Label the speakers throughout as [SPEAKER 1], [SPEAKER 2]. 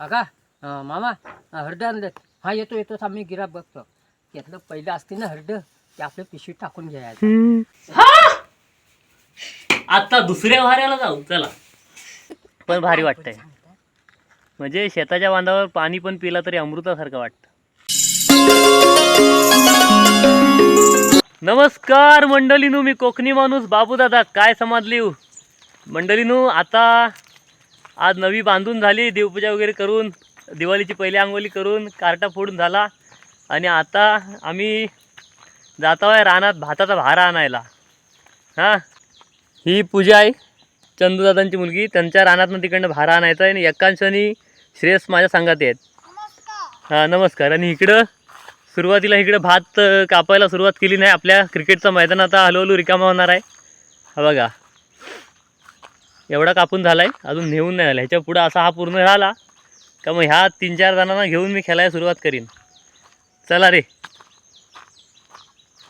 [SPEAKER 1] काका अं, मामा अं, हरड आणलेत हा येतो येतो आम्ही गिरा बघतो. त्यातलं पहिलं असते ना हरड ते आपल्या पिशवीत टाकून घ्यायचं
[SPEAKER 2] आता दुसऱ्या वाऱ्याला जाऊ चला. पण भारी वाटतंय. म्हणजे शेताच्या बांधावर पाणी पण पिला तरी अमृतासारखं वाटतं. नमस्कार मंडळीनू मी कोकणी माणूस बाबू दादा काय समाजलीव मंडळीनू आता आज नवी बांधून झाली देवपूजा वगैरे करून दिवाळीची पहिली अंगोली करून कार्टा फोडून झाला. आणि आता आम्ही जातो आहे रानात भाताचा भारा आणायला. हां? ही पूजा आहे. चंदूदादांची मुलगी त्यांच्या रानातनं तिकडनं भारा आणायचा आहे. आणि एकांश आणि श्रेयस माझ्या संगात आहेत. हां नमस्कार. आणि इकडं सुरुवातीला इकडं भात कापायला सुरुवात केली नाही. आपल्या क्रिकेटचं मैदान आता हळूहळू रिकामा होणार आहे. हा बघा. एवढा कापून झाला आहे अजून नेऊन नाही आला. ह्याच्या पुढं असा हा पूर्ण झाला का मग ह्या तीन चार जणांना घेऊन मी खेळायला सुरुवात करीन. चला रे.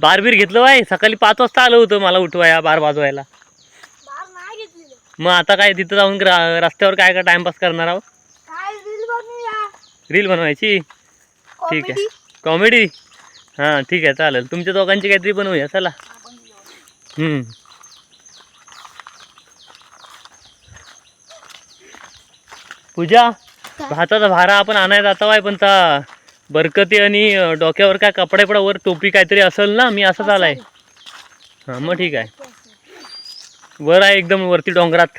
[SPEAKER 2] बारबीर घेतलं बाय सकाळी पाच वाजता आलं होतं मला उठवाया बार वाजवायला. मग आता काय तिथं जाऊन रस्त्यावर काय काय टाइमपास करणार आहोत
[SPEAKER 3] रील बनवूया
[SPEAKER 2] रील बनवायची? ठीक आहे. कॉमेडी हां ठीक आहे चालेल. तुमच्या दोघांची काहीतरी बनवूया चला. पूजा भाताचा भारा आपण आणायला जातो आहे पण ता बरकती आणि डोक्यावर काय कपडे पडा वर टोपी काहीतरी असेल ना मी असंच आलाय हां मग ठीक आहे. वर आहे एकदम वरती डोंगरात.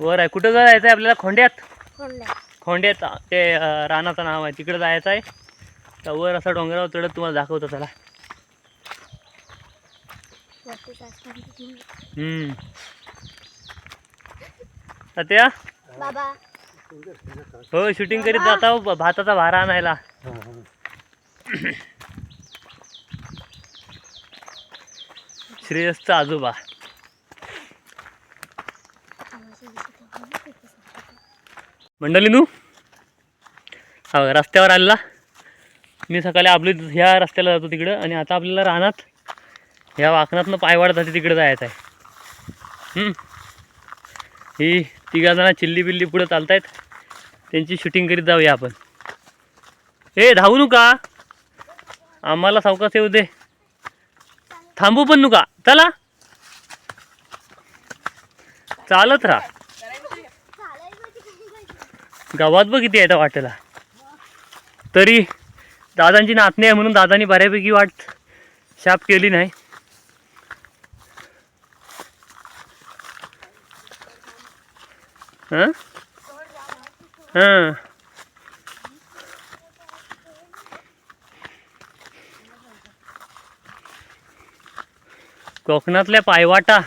[SPEAKER 2] वर आहे. कुठं जायचं आहे आपल्याला? खोंड्यात? खोंड्यात. ते रानाचं नाव आहे. तिकडे जायचं आहे. तर वर असा डोंगरावर चढत तुम्हाला दाखवतो चला. हम्म. तात्या
[SPEAKER 3] बाबा.
[SPEAKER 2] हो शूटिंग करीत जाता हो, भाताचा भारा आणायला. श्रेयसचा आजोबा. मंडळी नू हा रस्त्यावर आलेला. मी सकाळी आपली ह्या रस्त्याला जातो तिकडं आणि आता आपल्याला रानात ह्या वाकणातनं पायवाड जाते तिकडे जायचं आहे. ही तिघा जण चिल्ली बिल्ली पुढे चालतायत. त्यांची शूटिंग करीत जाऊया आपण. ए धावू नका. आम्हाला सावकाश येऊ दे. थांबू पण नका. चला. चालत राहा. गावात बघ किती आहे वाटेला. तरी दादांची नातणी आहे म्हणून दादानी बऱ्यापैकी वाट शाप केली नाही. हां? हां. कोकणातल्या पायवाटा.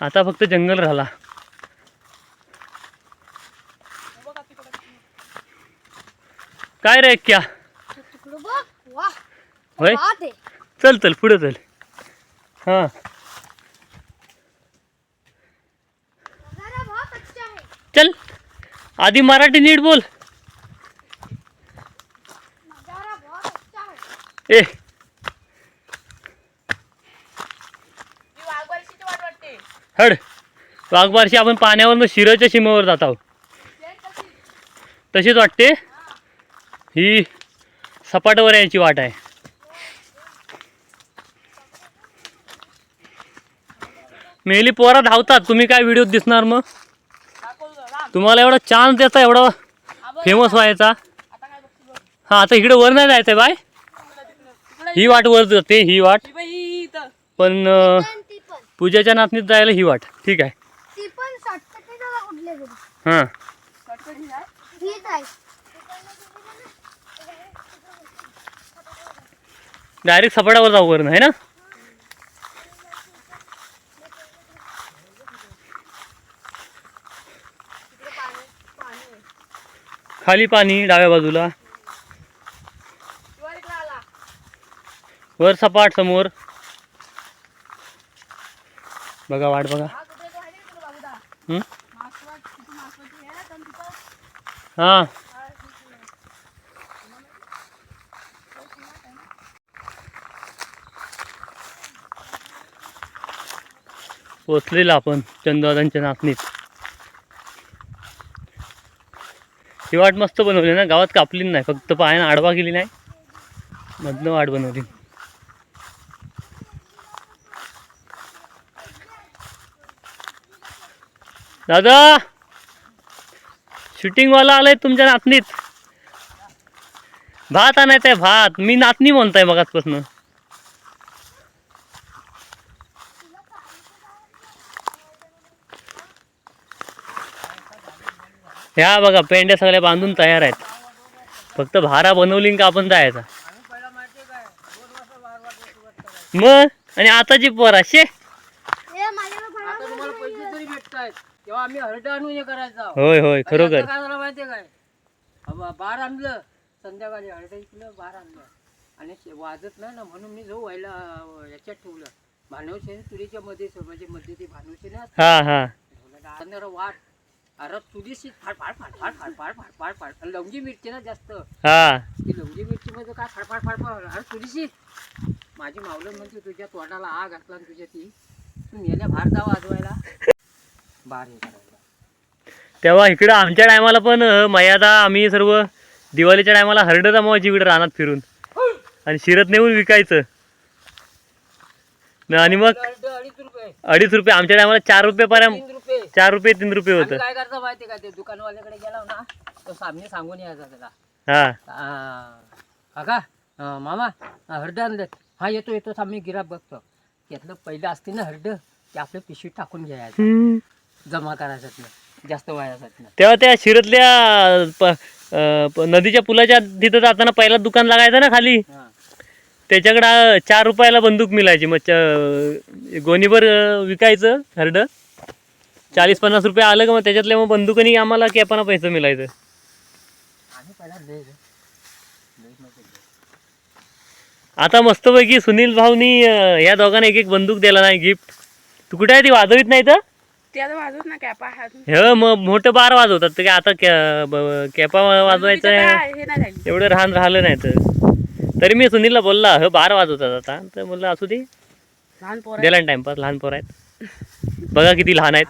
[SPEAKER 2] आता फक्त जंगल राहिला. काय रे क्या होय? चल चल पुढे चल. हां
[SPEAKER 3] नजारा बहुत अच्छा है
[SPEAKER 2] चल आधी मराठी नीट बोल. ए. हड. वाघबारशी आपण पाण्यावरनं शिरच्या सीमेवर जात आहोत. तशीच वाटते? ही सपाटावर यायची वाट आहे. मेली पोरा धावतात. तुम्ही काय व्हिडिओ दिसणार मग? तुम्हाला एवढा चान्स द्यायचा एवढा फेमस व्हायचा. हा आता इकडे वर नाही जायचंय बाय. ही वाट वर जाते ही वाट. पण पूजेच्या नातनीत जायला ही वाट. ठीक आहे. हां. डायरेक्ट सपाटावर जाऊ वरून आहे ना? खाली पाणी डाव्या बाजूला. वर सपाट समोर. बघा वाट बघा. हा? हां. पोचलेला आपण चंदवादांच्या नाचणीत ही वाट मस्त बनवली ना गावात कापली नाही फक्त पायानं आडवा केली नाही. मधनं वाट बनवली. दादा! शूटिंगवाला आलाय तुमच्या नातनीत. भात आणायचंय भात. मी नातनी म्हणताय मगाचपासून ह्या बघा पेंड्या सगळ्या बांधून तयार आहेत. फक्त भारा बनवली का आपण जायचा? मग? आणि आताची पोर
[SPEAKER 1] असे
[SPEAKER 2] होय होय खरोखर.
[SPEAKER 1] बार आणलं संध्याकाळी हरडा इकलं बार आणलं. आणि वाजत नाही ना म्हणून मी जो व्हायला याच्यात ठेवलं. भानवशेने तुरीच्या मध्ये म्हणजे मध्ये ते भानवशेने वाट अरे तुझी शीत फाडफाड फाडफाड फाडफाड फाडफाड फाड लवंगी मिरची ना जास्त.
[SPEAKER 2] हा.
[SPEAKER 1] ती लवंगी मिरची मध्ये काय फाडफाड फाडफाड अरे तुझी शीत माझी मावलं म्हणते तुझ्या तोंडाला आग घातला तुझ्या ती. तू मेल्या बाहेर जावं आजवायला. बाहेर
[SPEAKER 2] तेव्हा इकडं आमच्या टायमाला पण मर्यादा आम्ही सर्व दिवाळीच्या टायमाला हरडं जमावायची जीवड रानात फिरून. आणि शिरत नेऊन विकायचं. आणि मग
[SPEAKER 1] अडीच रुपये.
[SPEAKER 2] अडीच रुपये. आमच्या टायमाला चार रुपये पर्यंत चार रुपये तीन रुपये होतं.
[SPEAKER 1] काय करतो माहिती का? ते दुकानवाल्याकडे गेला ना तो सामने सांगून यायचा त्याला.
[SPEAKER 2] हा.
[SPEAKER 1] आ, काका मामा हरड आणले. हा येतो येतो आम्ही गिराक बघतो. त्यातलं पहिलं असते ना हरड ते आपलं पिशवीत टाकून घ्यायचं. जमा करायसाठी जास्त वायासाठी.
[SPEAKER 2] तेव्हा त्या शिरतल्या प- अं, प- नदीच्या पुलाच्या तिथं जाताना पहिला दुकान लागायचं ना खाली? त्याच्याकडं चार रुपयाला बंदूक मिळायची मग च- गोणीभर अं, विकायचं हरड चाळीस पन्नास रुपये आलं का मग त्याच्यातल्या मग बंदुकानी आम्हाला कॅपाना पैसे मिळायचं. आता मस्तपैकी सुनील भाऊनी अं, या दोघांना एक एक बंदूक दिला नाही गिफ्ट तू कुठे आहे? ती वाजवीत नाही तर?
[SPEAKER 4] ते आता वाजवत ना कॅपा हात.
[SPEAKER 2] हे मग मोठं बार वाजवतात तर काय आता कॅ- ब- कॅपा वाजवायचं आहे.
[SPEAKER 4] हे नाही राहिली
[SPEAKER 2] एवढं राहण राहिलं नाही तर. तरी मी सुनीलला बोलला ह बार वाजवतात आता. तर म्हणलं असू दे.
[SPEAKER 4] लहान पोर
[SPEAKER 2] दिला टाइमपास लहान पोर आहेत. बघा किती लहान आहेत.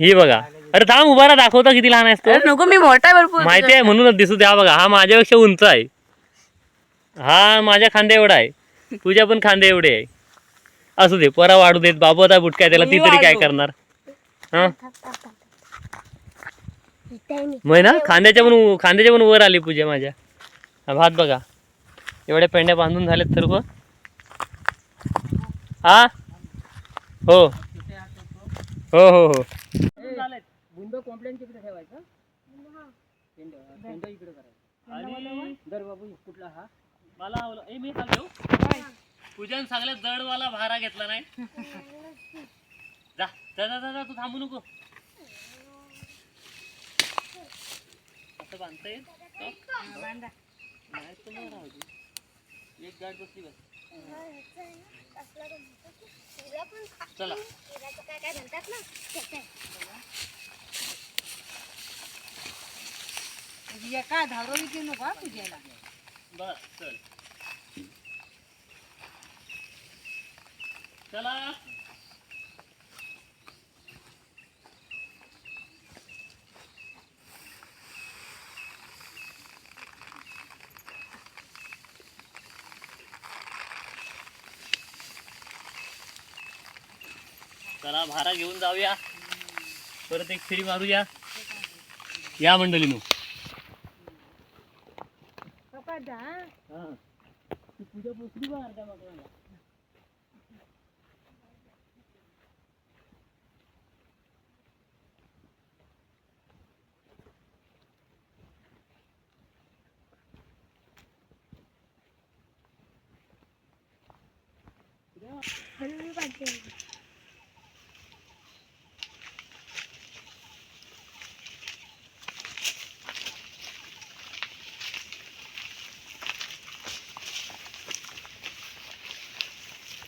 [SPEAKER 2] ही बघा. अरे थांब उभा राहा दाखवता किती लहान आहेस तो.
[SPEAKER 4] नको मी मोठा आहे भरपूर.
[SPEAKER 2] माहिती आहे म्हणूनच दिसू द्या बघा हा माझ्यापेक्षा उंच आहे. हा माझ्या खांद्या एवढा आहे. तुझ्या पण खांद्या एवढे आहे. असू दे पोरा वाढू देत. बाबू आता बुटकाय त्याला ती तरी काय करणार? हा. मग ना खांद्याच्या पण खांद्याच्या पण वर आली पूजा माझ्या. हा भात बघा. एवढ्या पेंड्या बांधून झाल्यात सर्व हा? हो. हो हो हो.
[SPEAKER 1] बुंद कॉम्प्लेन तिकडे ठेवायचं? पेंड पेंड इकडे करायचं. दर बाबू कुठला हा?
[SPEAKER 2] मला ए मी पूजन सगळ्यात जडवाला भारा घेतला नाही. जा जा जा जा, जा तू थांबू नको. असं बांधता येईल? का? नाही तर मग राहू दे. एक गाठ बसली बस. चला.
[SPEAKER 3] काय म्हणतात ना त्याचं आहे.
[SPEAKER 4] एका धावरोली घेऊ नका पूजेला.
[SPEAKER 2] बस चल. चला. चला भारा घेऊन जाऊया. परत एक फेरी मारूया. या मंडळीनं. சாப்பாடு தான்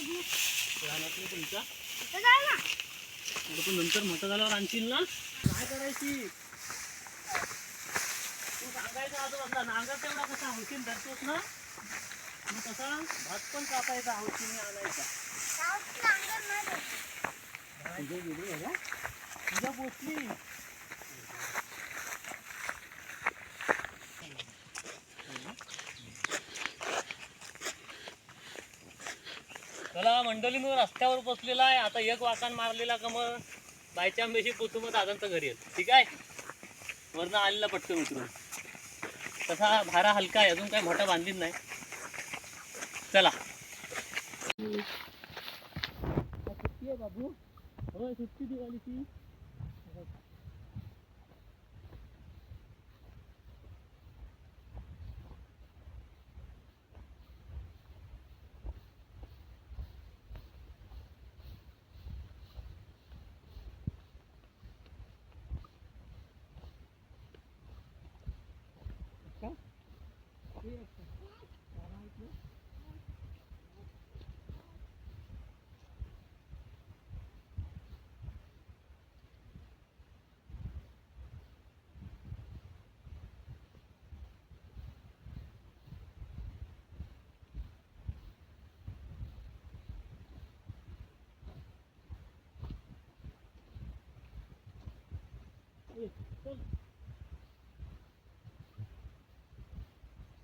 [SPEAKER 2] रानातलं तुमचा तू नंतर मोठं झाल्यावर आणशील ना काय करायची? तू सांगायचा आजोबाला नांगर तेवढा कसा हौशीन धरतोस ना मग तसा भात पण कापायचा हौशीने आणायचा तुझ्या पोचली चला मी रस्त्यावर बसलेला आहे. आता एक वाकान मारलेला का मग? बायच्या आंब्याशी पोचू मग दादांचं घरी येत ठीक आहे? वरनं आलेला पटकन उतरून तसा भारा हलका आहे. अजून काय मोठा बांधलीच नाही. चला. सुट्टी आहे बाबू. हो सुट्टी दिवाळीची.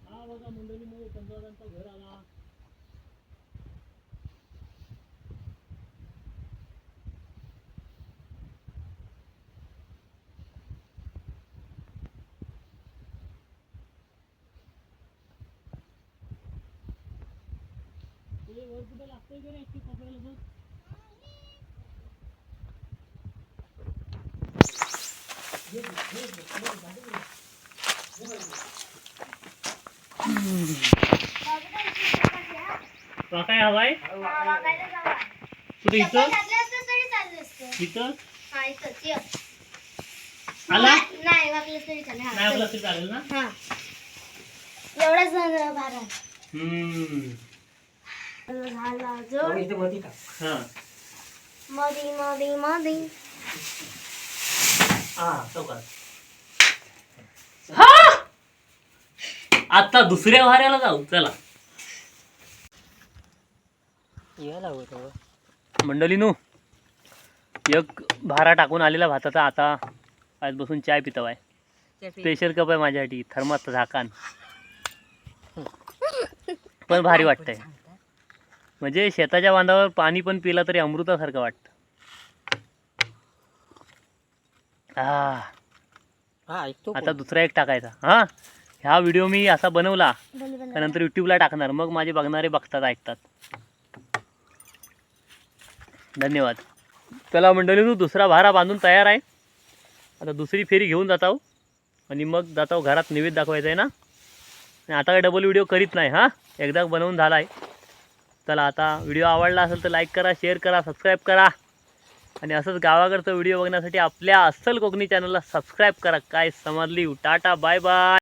[SPEAKER 2] हा बघा मंडळीमध्ये चंद्रदांचा घर आला तुझे वर कुठे लागतंय का रे? की कपड्याला बघ तुला काय हवाय. कुठे इथं. आला?
[SPEAKER 3] नाही वागलं तरी चालेल
[SPEAKER 2] ना.
[SPEAKER 3] एवढंच झालं भारा जोड
[SPEAKER 2] हा.
[SPEAKER 3] मधी मधी मधी.
[SPEAKER 2] हा चौकात. आता दुसऱ्या वाऱ्याला जाऊ चला.
[SPEAKER 1] यायला होतं
[SPEAKER 2] मंडळीनू एक भारा टाकून आलेला भाताचा आता. आज बसून चाय पितो आहे स्पेशल कप आहे माझ्यासाठी थर्माचं झाकान पण भारी वाटतंय. म्हणजे शेताच्या बांधावर पाणी पण पिला तरी अमृतासारखं वाटतं. आ
[SPEAKER 1] हा ऐकतो
[SPEAKER 2] आता दुसरा एक टाकायचा. हा? ह्या व्हिडिओ मी असा बनवला त्यानंतर युट्यूबला टाकणार. मग माझे बघणारे बघतात ऐकतात. धन्यवाद. चला मंडळीनू दुसरा भारा बांधून तयार आहे. आता दुसरी फेरी घेऊन जात आहो. आणि मग जात आहो घरात नैवेद्य दाखवायचं आहे ना? आणि आता काय डबल व्हिडिओ करीत नाही हां? एकदा बनवून झाला आहे चला आता व्हिडिओ आवडला असेल तर लाईक करा शेअर करा सबस्क्राईब करा. आणि असंच गावाकडचा व्हिडिओ बघण्यासाठी आपल्या अस्सल कोकणी चॅनलला सबस्क्राईब करा. काय समजली? Tata bye bye